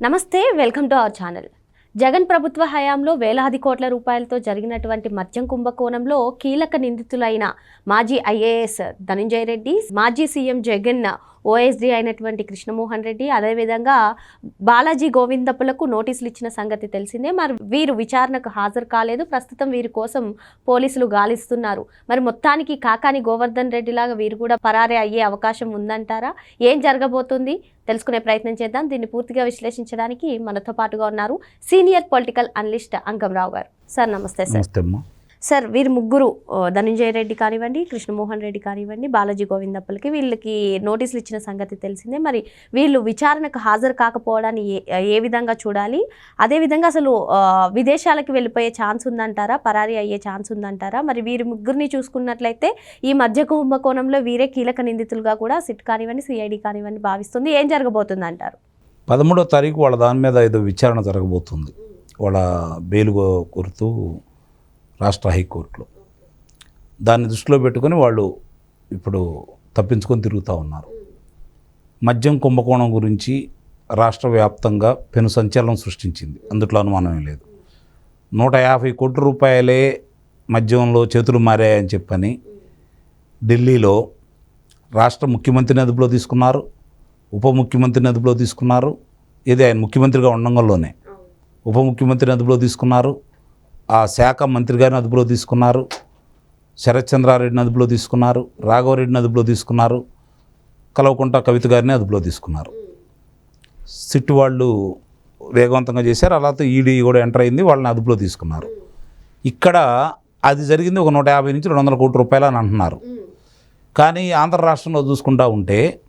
నమస్తే welcome to our channel. Jagan ప్రభుత్వ హయాంలో వేలాది కోట్ల రూపాయలతో జరిగినటువంటి మద్యం కుంభకోణంలో కీలక నిందితులైన మాజీ ఐఏఎస్ ధనంజయ రెడ్డి మాజీ సీఎం జగన్ ఓఎస్డీ అయినటువంటి కృష్ణమోహన్ రెడ్డి అదేవిధంగా బాలాజీ గోవిందప్పులకు నోటీసులు ఇచ్చిన సంగతి తెలిసిందే. మరి వీరు విచారణకు హాజరు కాలేదు. ప్రస్తుతం వీరి కోసం పోలీసులు గాలిస్తున్నారు. మరి మొత్తానికి కాకాని గోవర్ధన్ రెడ్డి లాగా వీరు కూడా పరారే అయ్యే అవకాశం ఉందంటారా? ఏం జరగబోతుంది? తెలుసుకునే ప్రయత్నం చేద్దాం. దీన్ని పూర్తిగా విశ్లేషించడానికి మనతో పాటుగా ఉన్నారు సీనియర్ పొలిటికల్ అనలిస్ట్ అంకంరావు గారు. సార్ నమస్తే సార్. సార్ వీరు ముగ్గురు ధనంజయ రెడ్డి కానివ్వండి కృష్ణమోహన్ రెడ్డి కానివ్వండి బాలాజీ గోవిందప్పలకి వీళ్ళకి నోటీసులు ఇచ్చిన సంగతి తెలిసిందే. మరి వీళ్ళు విచారణకు హాజరు కాకపోవడాన్ని ఏ ఏ విధంగా చూడాలి? అదేవిధంగా అసలు విదేశాలకు వెళ్ళిపోయే ఛాన్స్ ఉందంటారా? పరారీ అయ్యే ఛాన్స్ ఉందంటారా? మరి వీరి ముగ్గురిని చూసుకున్నట్లయితే ఈ మధ్య కుంభకోణంలో వీరే కీలక నిందితులుగా కూడా సిట్ కానివ్వండి సిఐడి కానివ్వండి భావిస్తుంది. ఏం జరగబోతుంది అంటారు పదమూడో తారీఖు వాళ్ళ దాని మీద ఏదో విచారణ జరగబోతుంది. వాళ్ళ బెయిల్ కొరుతూ రాష్ట్ర హైకోర్టులో. దాన్ని దృష్టిలో పెట్టుకొని వాళ్ళు ఇప్పుడు తప్పించుకొని తిరుగుతూ ఉన్నారు. మద్యం కుంభకోణం గురించి రాష్ట్ర వ్యాప్తంగా పెను సంచలనం సృష్టించింది. అందుట్లో అనుమానమే లేదు. నూట యాభై కోట్ల రూపాయలే మద్యంలో చేతులు మారాయని చెప్పని ఢిల్లీలో రాష్ట్ర ముఖ్యమంత్రిని అదుపులో తీసుకున్నారు ఉప ముఖ్యమంత్రిని అదుపులో తీసుకున్నారు ఇది ఆయన ముఖ్యమంత్రిగా ఉండంగంలోనే ఉప ముఖ్యమంత్రిని అదుపులో తీసుకున్నారు ఆ శాఖ మంత్రి గారిని అదుపులో తీసుకున్నారు. శరత్చంద్రారెడ్డిని అదుపులో తీసుకున్నారు. రాఘవరెడ్డిని అదుపులో తీసుకున్నారు. కలవకుంట కవిత గారిని అదుపులో తీసుకున్నారు. సిట్ వాళ్ళు వేగవంతంగా చేశారు. అలాతో ఈడీ కూడా ఎంటర్ అయింది. వాళ్ళని అదుపులో తీసుకున్నారు. ఇక్కడ అది జరిగింది ఒక నూట యాభై నుంచి రెండు వందల కోట్ల రూపాయలు అని అంటున్నారు. కానీ ఆంధ్ర రాష్ట్రంలో చూసుకుంటా ఉంటే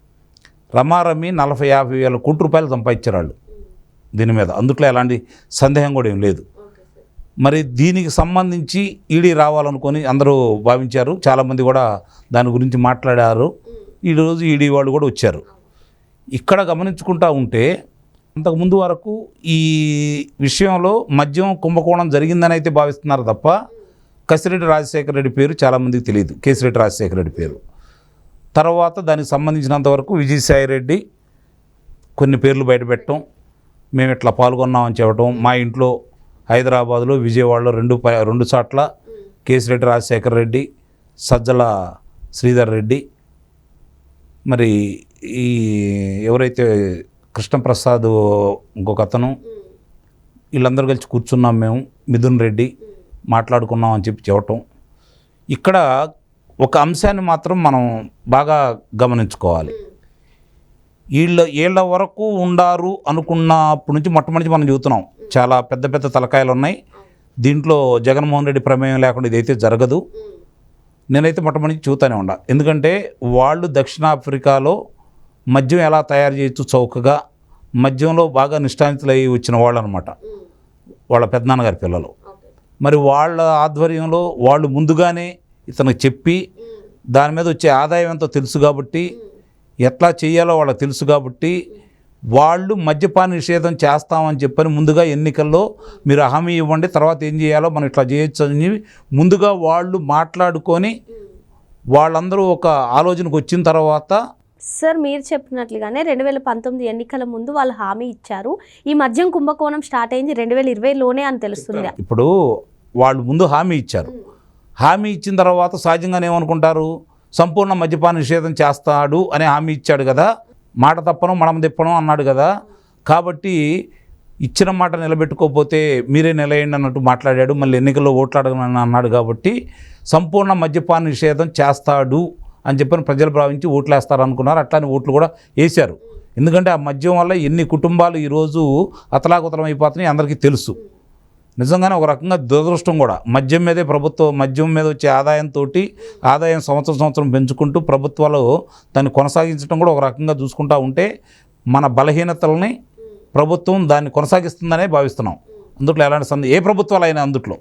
రమారమి నలభై యాభై వేల కోట్ల రూపాయలు సంపాదించారు వాళ్ళు. దీని మీద అందుట్లో ఎలాంటి సందేహం కూడా ఏం లేదు. మరి దీనికి సంబంధించి ఈడీ రావాలనుకొని అందరూ భావించారు. చాలామంది కూడా దాని గురించి మాట్లాడారు. ఈరోజు ఈడీ వాళ్ళు కూడా వచ్చారు. ఇక్కడ గమనించుకుంటా ఉంటే అంతకుముందు వరకు ఈ విషయంలో మద్యం కుంభకోణం జరిగిందని అయితే భావిస్తున్నారు తప్ప కసిరెడ్డి రాజశేఖర రెడ్డి పేరు చాలామందికి తెలియదు. కేసిరెడ్డి రాజశేఖర రెడ్డి పేరు. తర్వాత దానికి సంబంధించినంత వరకు విజయసాయి రెడ్డి కొన్ని పేర్లు బయటపెట్టడం మేము ఇట్లా పాల్గొన్నామని చెప్పడం మా ఇంట్లో హైదరాబాద్లో విజయవాడలో రెండు రెండు రెండు చోట్ల కేసిరెడ్డి రాజశేఖర రెడ్డి సజ్జల శ్రీధర్ రెడ్డి. మరి ఈ ఎవరైతే కృష్ణప్రసాద్ ఇంకొక అతను వీళ్ళందరూ కలిసి కూర్చున్నాం మేము మిథున్ రెడ్డి మాట్లాడుకున్నాం అని చెప్పి చెప్పటం. ఇక్కడ ఒక అంశాన్ని మాత్రం మనం బాగా గమనించుకోవాలి. వీళ్ళ వీళ్ళ వరకు ఉండారు అనుకున్నప్పటి నుంచి మొట్టమొదటి మనం చూస్తున్నాం. చాలా పెద్ద పెద్ద తలకాయలు ఉన్నాయి దీంట్లో జగన్మోహన్ రెడ్డి ప్రమేయం లేకుండా ఇదైతే జరగదు. నేనైతే మొట్టమొదటి చూతూనే ఉండా. ఎందుకంటే వాళ్ళు దక్షిణాఫ్రికాలో మద్యం ఎలా తయారు చేయొచ్చు చౌకగా మద్యంలో బాగా నిష్ఠానితులై వచ్చిన వాళ్ళు అనమాట వాళ్ళ పెద్దనాన్నగారి పిల్లలు. మరి వాళ్ళ ఆధ్వర్యంలో వాళ్ళు ముందుగానే ఇతనికి చెప్పి దాని మీద వచ్చే ఆదాయం ఎంతో తెలుసు కాబట్టి ఎట్లా చేయాలో వాళ్ళకి తెలుసు కాబట్టి వాళ్ళు మద్యపాన నిషేధం చేస్తామని చెప్పని ముందుగా ఎన్నికల్లో మీరు హామీ ఇవ్వండి తర్వాత ఏం చేయాలో మనం ఇట్లా చేయొచ్చు అని ముందుగా వాళ్ళు మాట్లాడుకొని వాళ్ళందరూ ఒక ఆలోచనకు వచ్చిన తర్వాత సార్ మీరు చెప్పినట్లుగానే రెండు వేల పంతొమ్మిది ఎన్నికల ముందు వాళ్ళు హామీ ఇచ్చారు. ఈ మద్యం కుంభకోణం స్టార్ట్ అయింది రెండు వేల ఇరవైలోనే అని తెలుస్తుంది. ఇప్పుడు వాళ్ళు ముందు హామీ ఇచ్చారు. హామీ ఇచ్చిన తర్వాత సహజంగానే ఏమనుకుంటారు? సంపూర్ణ మద్యపాన నిషేధం చేస్తాడు అనే హామీ ఇచ్చాడు కదా. మాట తప్పను మనం తిప్పను అన్నాడు కదా. కాబట్టి ఇచ్చిన మాట నిలబెట్టుకోకపోతే మీరే నిలయండి అన్నట్టు మాట్లాడాడు. మళ్ళీ ఎన్నికల్లో ఓట్లాడగలని అన్నాడు కాబట్టి సంపూర్ణ మద్యపాన నిషేధం చేస్తాడు అని చెప్పని ప్రజలు భావించి ఓట్లు వేస్తారు అనుకున్నారు అట్లానే ఓట్లు కూడా వేశారు. ఎందుకంటే ఆ మద్యం వల్ల ఎన్ని కుటుంబాలు ఈరోజు అతలాకుతలం అయిపోతున్నాయి అందరికీ తెలుసు. నిజంగానే ఒక రకంగా దురదృష్టం కూడా. మద్యం మీదే ప్రభుత్వం మద్యం మీద వచ్చే ఆదాయంతో ఆదాయం సంవత్సరం సంవత్సరం పెంచుకుంటూ ప్రభుత్వాలు దాన్ని కొనసాగించడం కూడా ఒక రకంగా చూసుకుంటూ ఉంటే మన బలహీనతల్ని ప్రభుత్వం దాన్ని కొనసాగిస్తుందనే భావిస్తున్నాం. అందుట్లో ఎలాంటి సందేహం ఏ ప్రభుత్వాలు అయినా అందుట్లో.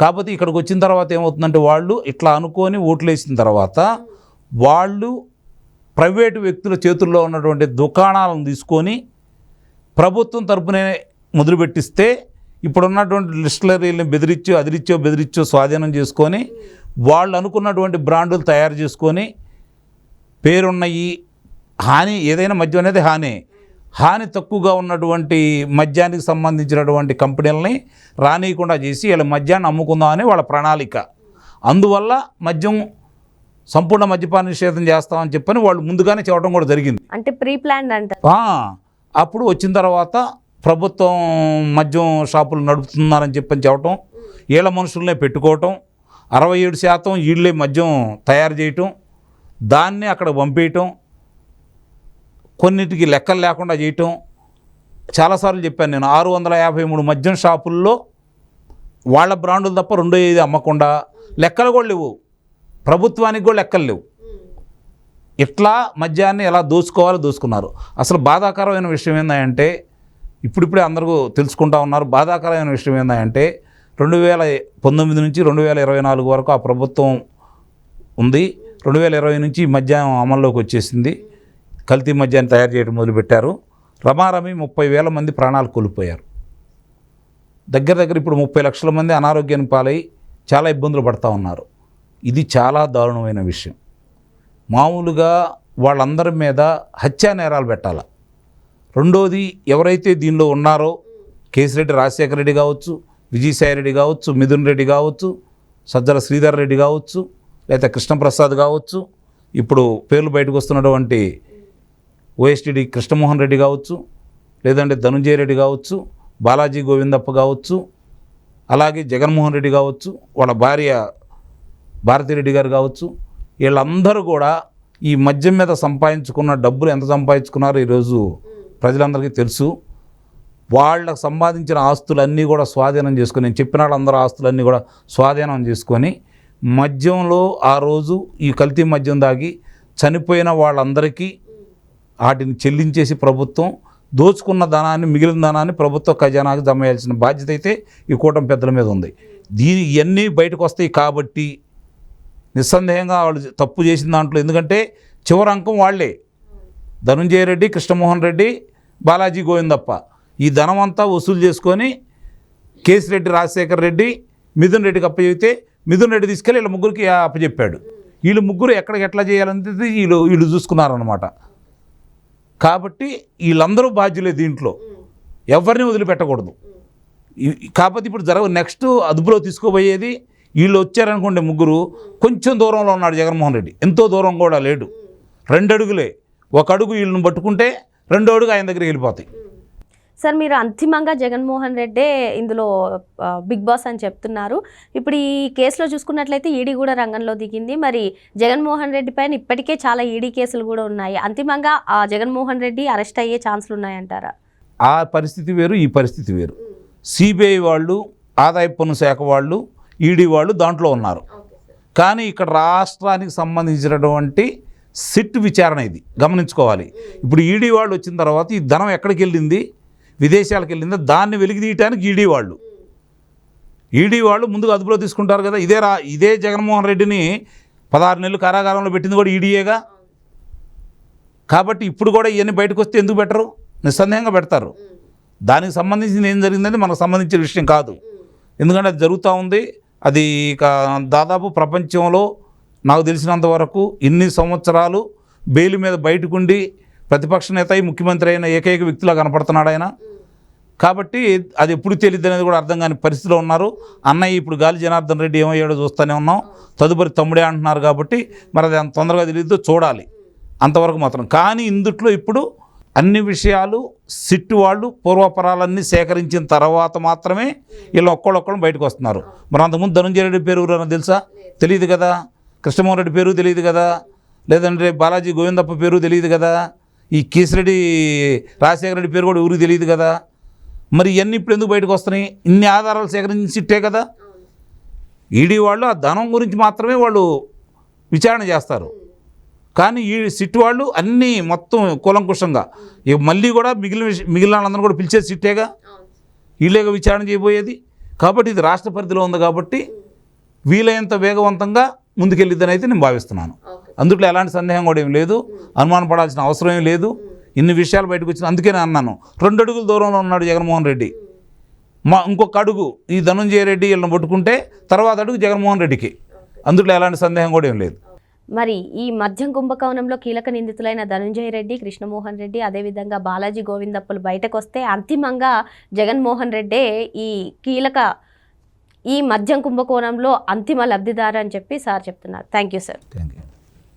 కాకపోతే ఇక్కడికి వచ్చిన తర్వాత ఏమవుతుందంటే వాళ్ళు ఇట్లా అనుకొని ఓట్లు వేసిన తర్వాత వాళ్ళు ప్రైవేటు వ్యక్తుల చేతుల్లో ఉన్నటువంటి దుకాణాలను తీసుకొని ప్రభుత్వం తరపునే మొదలుపెట్టిస్తే ఇప్పుడున్నటువంటి లిస్టలరీలను బెదిరించో అదిరిచ్చో బెదిరిచ్చో స్వాధీనం చేసుకొని వాళ్ళు అనుకున్నటువంటి బ్రాండులు తయారు చేసుకొని పేరున్నయి హాని ఏదైనా మద్యం అనేది హాని హాని తక్కువగా ఉన్నటువంటి మద్యానికి సంబంధించినటువంటి కంపెనీలని రానియకుండా చేసి వీళ్ళ మద్యాన్ని అమ్ముకుందామని వాళ్ళ ప్రణాళిక. అందువల్ల మద్యం సంపూర్ణ మద్యపాన నిషేధం చేస్తామని చెప్పని వాళ్ళు ముందుగానే చెప్పడం కూడా జరిగింది. అంటే ప్రీ ప్లాన్ అంటారు. ఆ, అప్పుడు వచ్చిన తర్వాత ప్రభుత్వం మద్యం షాపులు నడుపుతున్నారని చెప్పని చెప్పటం వీళ్ళ మనుషులనే పెట్టుకోవటం అరవై ఏడు శాతం వీళ్ళే మద్యం తయారు చేయటం దాన్ని అక్కడ పంపేయటం కొన్నిటికి లెక్కలు లేకుండా చేయటం. చాలాసార్లు చెప్పాను నేను ఆరు వందల యాభై మూడు మద్యం షాపుల్లో వాళ్ళ బ్రాండులు తప్ప రెండో ఏది అమ్మకుండా లెక్కలు కూడా లేవు. ప్రభుత్వానికి కూడా లెక్కలు లేవు. ఇట్లా మద్యాన్ని ఎలా దూసుకోవాలో దూసుకున్నారు అసలు బాధాకరమైన విషయం ఏంటంటే ఇప్పుడిప్పుడే అందరూ తెలుసుకుంటా ఉన్నారు. బాధాకరమైన విషయం ఏంటంటే రెండు వేల పంతొమ్మిది నుంచి రెండు వేల ఇరవై నాలుగు వరకు ఆ ప్రభుత్వం ఉంది. రెండు వేల ఇరవై నుంచి మధ్యాహ్నం అమల్లోకి వచ్చేసింది. కల్తీ మద్యాన్ని తయారు చేయడం మొదలుపెట్టారు. రమారమి ముప్పై వేల మంది ప్రాణాలు కోల్పోయారు. దగ్గర దగ్గర ఇప్పుడు ముప్పై లక్షల మంది అనారోగ్యానికి పాలై చాలా ఇబ్బందులు పడతా ఉన్నారు. ఇది చాలా దారుణమైన విషయం. మామూలుగా వాళ్ళందరి మీద హత్యా నేరాలు పెట్టాల? రెండోది ఎవరైతే దీనిలో ఉన్నారో కేసిరెడ్డి రాజశేఖర రెడ్డి కావచ్చు విజయసాయి రెడ్డి కావచ్చు మిథున్ రెడ్డి కావచ్చు సజ్జల శ్రీధర్ రెడ్డి కావచ్చు లేదా కృష్ణప్రసాద్ కావచ్చు ఇప్పుడు పేర్లు బయటకు వస్తున్నటువంటి ఓఎస్టీడీ కృష్ణమోహన్ రెడ్డి కావచ్చు లేదంటే ధనుంజయ రెడ్డి కావచ్చు బాలాజీ గోవిందప్ప కావచ్చు అలాగే జగన్మోహన్ రెడ్డి కావచ్చు వాళ్ళ భార్య భారతిరెడ్డి గారు కావచ్చు వీళ్ళందరూ కూడా ఈ మద్యం మీద సంపాదించుకున్న డబ్బులు ఎంత సంపాదించుకున్నారో ఈరోజు? ప్రజలందరికీ తెలుసు. వాళ్ళకు సంపాదించిన ఆస్తులన్నీ కూడా స్వాధీనం చేసుకొని నేను చెప్పిన వాళ్ళందరూ ఆస్తులన్నీ కూడా స్వాధీనం చేసుకొని మద్యంలో ఆ రోజు ఈ కల్తీ మద్యం దాగి చనిపోయిన వాళ్ళందరికీ వాటిని చెల్లించేసి ప్రభుత్వం దోచుకున్న ధనాన్ని మిగిలిన ధనాన్ని ప్రభుత్వ ఖజానాకు జమ చేయాల్సిన బాధ్యత అయితే ఈ కూటమి పెద్దల మీద ఉంది. దీని ఇవన్నీ బయటకు వస్తాయి కాబట్టి నిస్సందేహంగా వాళ్ళు తప్పు చేసిన దాంట్లో ఎందుకంటే చివరి అంకం వాళ్ళే. ధనుంజయ రెడ్డి కృష్ణమోహన్ రెడ్డి బాలాజీ గోవిందప్ప. ఈ ధనం అంతా వసూలు చేసుకొని కేసిరెడ్డి రాజశేఖర్ రెడ్డి మిథున్ రెడ్డికి అప్పచెబితే మిథున్ రెడ్డి తీసుకెళ్ళి వీళ్ళ ముగ్గురికి అప్పచెప్పాడు. వీళ్ళు ముగ్గురు ఎక్కడికి ఎట్లా చేయాలనేది వీళ్ళు వీళ్ళు చూసుకున్నారనమాట కాబట్టి వీళ్ళందరూ బాధ్యులే దీంట్లో. ఎవరిని వదిలిపెట్టకూడదు. కాకపోతే ఇప్పుడు జరగ నెక్స్ట్ అదుపులో తీసుకోబోయేది వీళ్ళు వచ్చారనుకోండి ముగ్గురు కొంచెం దూరంలో ఉన్నాడు జగన్మోహన్ రెడ్డి. ఎంతో దూరం కూడా లేడు. రెండు అడుగులే. ఒక అడుగు వీళ్ళని పట్టుకుంటే రెండో అడుగు ఆయన దగ్గరికి వెళ్ళిపోతాయి. సార్ మీరు అంతిమంగా జగన్మోహన్ రెడ్డే ఇందులో బిగ్ బాస్ అని చెప్తున్నారు. ఇప్పుడు ఈ కేసులో చూసుకున్నట్లయితే ఈడీ కూడా రంగంలో దిగింది. మరి జగన్మోహన్ రెడ్డి పైన ఇప్పటికే చాలా ఈడీ కేసులు కూడా ఉన్నాయి. అంతిమంగా ఆ జగన్మోహన్ రెడ్డి అరెస్ట్ అయ్యే ఛాన్సులు ఉన్నాయంటారా? ఆ పరిస్థితి వేరు ఈ పరిస్థితి వేరు. సిబిఐ వాళ్ళు ఆదాయ పన్ను శాఖ వాళ్ళు ఈడీ వాళ్ళు దాంట్లో ఉన్నారు. కానీ ఇక్కడ రాష్ట్రానికి సంబంధించినటువంటి సిట్ విచారణ ఇది. గమనించుకోవాలి. ఇప్పుడు ఈడీ వాళ్ళు వచ్చిన తర్వాత ఈ ధనం ఎక్కడికి వెళ్ళింది? విదేశాలకు వెళ్ళిందో? దాన్ని వెలిగిదీయటానికి ఈడీ వాళ్ళు. ఈడీ వాళ్ళు ముందుగా అదుపులో తీసుకుంటారు కదా ఇదే రా ఇదే జగన్మోహన్ రెడ్డిని పదహారు నెలలు కారాగారంలో పెట్టింది కూడా ఈడీఏగా కాబట్టి ఇప్పుడు కూడా ఇవన్నీ బయటకు వస్తే ఎందుకు పెట్టరు? నిస్సందేహంగా పెడతారు. దానికి సంబంధించింది ఏం జరిగిందని మనకు సంబంధించిన విషయం కాదు. ఎందుకంటే అది జరుగుతూ ఉంది. అది ఇక దాదాపు ప్రపంచంలో నాకు తెలిసినంత వరకు ఇన్ని సంవత్సరాలు బెయిల్ మీద బయటకుండి ప్రతిపక్ష నేత అయి ముఖ్యమంత్రి అయిన ఏకైక వ్యక్తిలా కనపడుతున్నాడు ఆయన. కాబట్టి అది ఎప్పుడు తెలియదు అనేది కూడా అర్థం కాని పరిస్థితిలో ఉన్నారు. అన్నయ్య ఇప్పుడు గాలి జనార్దన్ రెడ్డి ఏమయ్యాడో చూస్తూనే ఉన్నాం. తదుపరి తమ్ముడే అంటున్నారు కాబట్టి మరి అది అంత తొందరగా తెలియదు చూడాలి. అంతవరకు మాత్రం. కానీ ఇందుట్లో ఇప్పుడు అన్ని విషయాలు సిట్టు వాళ్ళు పూర్వపరాలన్నీ సేకరించిన తర్వాత మాత్రమే వీళ్ళు ఒక్కళ్ళొక్కళ్ళు బయటకు వస్తున్నారు. మరి అంతకుముందు ధనుంజయ రెడ్డి పేరు ఎవరైనా తెలుసా? తెలియదు కదా? కృష్ణమోహన్ రెడ్డి పేరు తెలియదు కదా? లేదంటే బాలాజీ గోవిందప్ప పేరు తెలియదు కదా? ఈ కేసిరెడ్డి రాజశేఖర రెడ్డి పేరు కూడా ఊరికి తెలియదు కదా? మరి ఇవన్నీ ఇప్పుడు ఎందుకు బయటకు వస్తున్నాయి? ఇన్ని ఆధారాలు సేకరించిట్టే కదా? ఈడీ వాళ్ళు ఆ ధనం గురించి మాత్రమే వాళ్ళు విచారణ చేస్తారు. కానీ ఈ సిట్ వాళ్ళు అన్నీ మొత్తం కూలంకుషంగా ఇక మళ్ళీ కూడా మిగిలిన మిగిలిన వాళ్ళందరూ కూడా పిలిచే సిట్టేగా? వీళ్ళేగా విచారణ చేయబోయేది? కాబట్టి ఇది రాష్ట్ర పరిధిలో ఉంది కాబట్టి వీలైనంత వేగవంతంగా ముందుకెళ్ళిద్దని అయితే నేను భావిస్తున్నాను. అందుట్లో ఎలాంటి సందేహం కూడా ఏం లేదు. అనుమానం పడాల్సిన అవసరం ఏం లేదు. ఇన్ని విషయాలు బయటకు వచ్చిన అందుకే నేను అన్నాను. రెండు అడుగుల దూరంలో ఉన్నాడు జగన్మోహన్ రెడ్డి. మా ఇంకొక అడుగు ఈ ధనంజయ రెడ్డి వీళ్ళని పట్టుకుంటే తర్వాత అడుగు జగన్మోహన్ రెడ్డికి. అందుట్లో ఎలాంటి సందేహం కూడా ఏం లేదు. మరి ఈ మద్యం కుంభకోణంలో కీలక నిందితులైన ధనంజయ రెడ్డి కృష్ణమోహన్ రెడ్డి అదేవిధంగా బాలాజీ గోవిందప్పలు బయటకు వస్తే అంతిమంగా జగన్మోహన్ రెడ్డే ఈ కీలక ఈ మద్యం కుంభకోణంలో అంతిమ లబ్ధిదారు అని చెప్పి సార్ చెప్తున్నారు. Thank you sir thank you